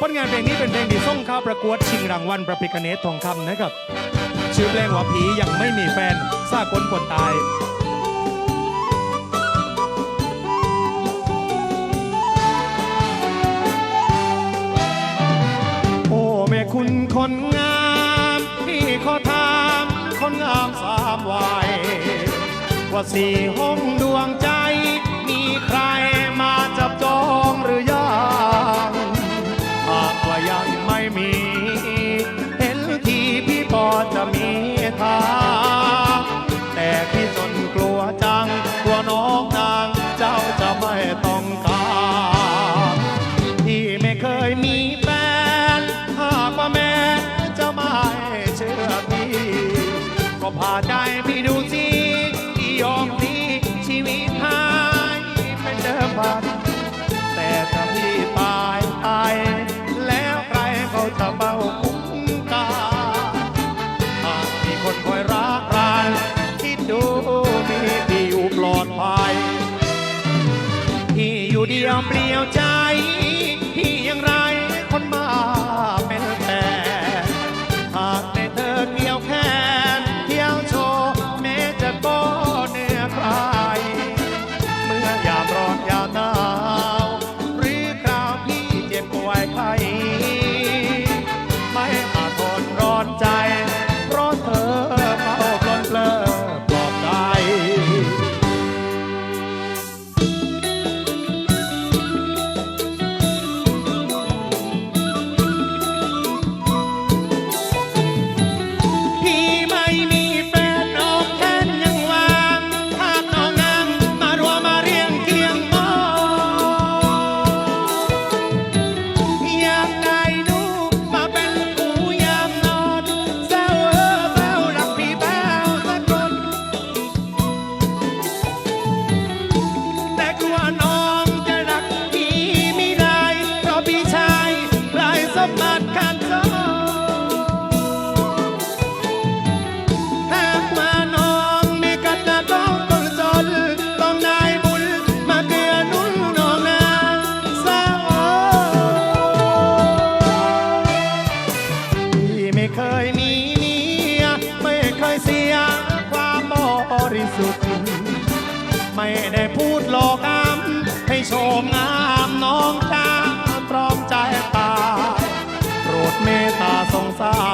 ผลงานเพลงนี้เป็นเพลงที่ส่งเข้าประกวดชิงรางวัลประพิคเนตทองคำนะครับ ชื่อเพลงว่าผียังไม่มีแฟนซากลคนตายโอ้แม่คุณคนงามพี่ขอถามคนงามสามวัยว่าสี่ห้องดวงใจ จะมีทางแต่พี่จนกลัวจังกลัวน้องนางเจ้าจะไม่ต้องการที่ไม่เคยมีแฟนหากว่าแม่จะไม่เชื่อพี่ ก็พาใจพี่ดูสิที่ยอมที่ชีวิตหายเป็นเดิมพัน ยู่เดียวเปลี่ยวใจ สุด ไม่ได้พูดหลอกอ้ำให้โชมงามน้องจ้าพร้อมใจตาโปรดเมตตาสงสาร